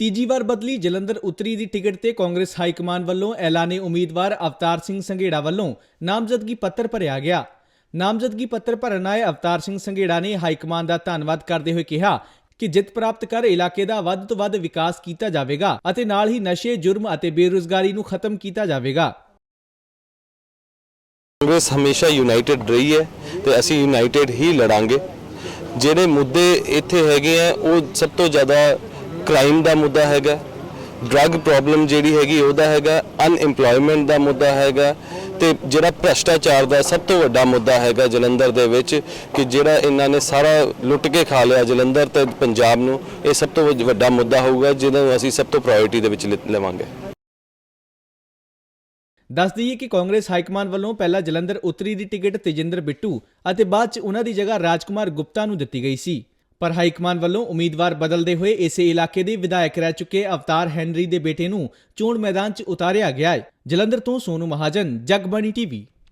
ਤੀਜੀ ਵਾਰ ਬਦਲੀ ਜਲੰਧਰ ਉੱਤਰੀ ਦੀ ਟਿਕਟ ਤੇ ਕਾਂਗਰਸ ਹਾਈ ਕਮਾਨ ਵੱਲੋਂ ਐਲਾਨੇ ਉਮੀਦਵਾਰ ਅਵਤਾਰ ਸਿੰਘ ਸੰਘੇੜਾ ਵੱਲੋਂ ਨਾਮਜ਼ਦਗੀ ਪੱਤਰ ਭਰਿਆ ਗਿਆ। ਨਾਮਜ਼ਦਗੀ ਪੱਤਰ ਭਰਨ ਆਏ ਅਵਤਾਰ ਸਿੰਘ ਸੰਘੇੜਾ ਨੇ ਹਾਈ ਕਮਾਨ ਦਾ ਧੰਨਵਾਦ ਕਰਦੇ ਹੋਏ ਕਿਹਾ ਕਿ ਜਿੱਤ ਪ੍ਰਾਪਤ ਕਰ ਇਲਾਕੇ ਦਾ ਵੱਧ ਤੋਂ ਵੱਧ ਵਿਕਾਸ ਕੀਤਾ ਜਾਵੇਗਾ ਅਤੇ ਨਾਲ ਹੀ ਨਸ਼ੇ, ਜੁਰਮ ਅਤੇ ਬੇਰੁਜ਼ਗਾਰੀ ਨੂੰ ਖਤਮ ਕੀਤਾ ਜਾਵੇਗਾ। ਕਾਂਗਰਸ ਹਮੇਸ਼ਾ ਯੂਨਾਈਟਿਡ ਰਹੀ ਹੈ ਤੇ ਅਸੀਂ ਯੂਨਾਈਟਿਡ ਹੀ ਲੜਾਂਗੇ। ਜਿਹੜੇ ਮੁੱਦੇ ਇੱਥੇ ਹੈਗੇ ਆ, ਉਹ ਸਭ ਤੋਂ ਜ਼ਿਆਦਾ ਕ੍ਰਾਈਮ ਦਾ ਮੁੱਦਾ ਹੈਗਾ ਡਰੱਗ ਪ੍ਰੋਬਲਮ ਜਿਹੜੀ ਹੈਗੀ ਉਹਦਾ ਹੈਗਾ ਅਨਇੰਪਲੋਇਮੈਂਟ ਦਾ ਮੁੱਦਾ ਹੈਗਾ ਤੇ ਜਿਹੜਾ ਭ੍ਰਸ਼ਟਾਚਾਰ ਦਾ ਸਭ ਤੋਂ ਵੱਡਾ ਮੁੱਦਾ ਹੈਗਾ ਜਲੰਧਰ ਦੇ ਵਿੱਚ ਕਿ ਜਿਹੜਾ ਇਹਨਾਂ ਨੇ ਸਾਰਾ ਲੁੱਟ ਕੇ ਖਾ ਲਿਆ ਜਲੰਧਰ ਤੇ ਪੰਜਾਬ ਨੂੰ, ਇਹ ਸਭ ਤੋਂ ਵੱਡਾ ਮੁੱਦਾ ਹੋਊਗਾ ਜਿਹਨੂੰ ਅਸੀਂ ਸਭ ਤੋਂ ਪ੍ਰਾਇੋਰਟੀ ਦੇ ਵਿੱਚ ਲ- ਲਵਾਂਗੇ। ਦੱਸ ਦਈਏ ਕਿ ਕਾਂਗਰਸ ਹਾਈਕਮਾਨ ਵੱਲੋਂ ਪਹਿਲਾਂ ਜਲੰਧਰ ਉੱਤਰੀ ਦੀ ਟਿਕਟ ਤੇਜਿੰਦਰ ਬਿੱਟੂ ਅਤੇ ਬਾਅਦ ਚ ਉਹਨਾਂ ਦੀ ਜਗ੍ਹਾ ਰਾਜਕੁਮਾਰ ਗੁਪਤਾ ਨੂੰ ਦਿੱਤੀ ਗਈ ਸੀ। ਪਰ ਹਾਈਕਮਾਨ ਵੱਲੋਂ ਉਮੀਦਵਾਰ ਬਦਲਦੇ ਹੋਏ ਇਸੇ ਇਲਾਕੇ ਦੇ ਵਿਧਾਇਕ ਰਹਿ ਚੁੱਕੇ ਅਵਤਾਰ ਹੈਨਰੀ ਦੇ ਬੇਟੇ ਨੂੰ ਚੋਣ ਮੈਦਾਨ 'ਚ ਉਤਾਰਿਆ ਗਿਆ ਹੈ। ਜਲੰਧਰ ਤੋਂ ਸੋਨੂ ਮਹਾਜਨ, ਜਗਬਾਣੀ ਟੀਵੀ